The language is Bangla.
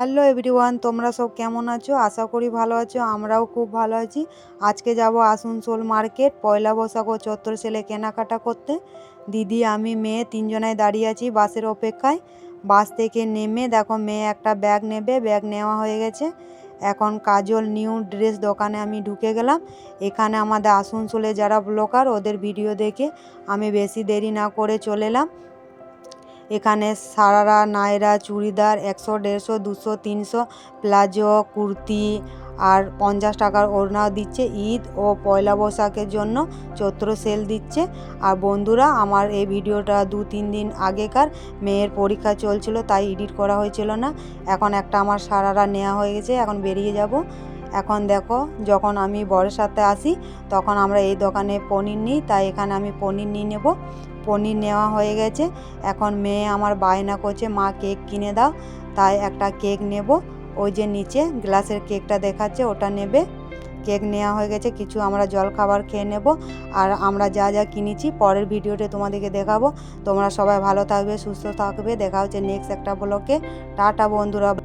হ্যালো এভরিওয়ান, তোমরা সব কেমন আছো? আশা করি ভালো আছো, আমরাও খুব ভালো আছি। আজকে যাব আসানসোল মার্কেট, পয়লা বৈশাখ ও চত্বর সেলে কেনাকাটা করতে। দিদি, আমি, মেয়ে তিনজনায় দাঁড়িয়ে আছি বাসের অপেক্ষায়। বাস থেকে নেমে দেখো মেয়ে একটা ব্যাগ নেবে, ব্যাগ নেওয়া হয়ে গেছে। এখন কাজল নিউ ড্রেস দোকানে আমি ঢুকে গেলাম। এখানে আমাদের আসানসোলে যারা ব্লকার ওদের ভিডিও দেখে আমি বেশি দেরি না করে চলে এলাম। এখানে সারারা, নায়রা, চুড়িদার একশো, দেড়শো, দুশো, তিনশো, প্লাজো, কুর্তি আর পঞ্চাশ টাকার ওড়নাও দিচ্ছে ঈদ ও পয়লা বৈশাখের জন্য চৈত্র সেল দিচ্ছে। আর বন্ধুরা, আমার এই ভিডিওটা দু, তিন দিন আগেকার মেয়ের পরীক্ষা চলছিল, তাই এডিট করা হয়েছিল না। এখন একটা আমার সারারা নেওয়া হয়ে গেছে, এখন বেরিয়ে যাব। এখন দেখো, যখন আমি বরের সাথে আসি, তখন আমরা এই দোকানে পনির নিই, তাই এখানে আমি পনির নিয়ে নেব। পনির নেওয়া হয়ে গেছে। এখন মেয়ে আমার বায়না করছে, মা, কেক কিনে দাও। তাই একটা কেক নেব। ওই যে নিচে গ্লাসের কেকটা দেখাচ্ছে, ওটা নেবে। কেক নেওয়া হয়ে গেছে, কিছু আমরা জল খাবার খেয়ে নেব। আর আমরা যা যা কিনেছি, পরের ভিডিওতে তোমাদেরকে দেখাবো। তোমরা সবাই ভালো থাকবে, সুস্থ থাকবে। দেখা হচ্ছে নেক্সট একটা ব্লকে টাটা বন্ধুরা।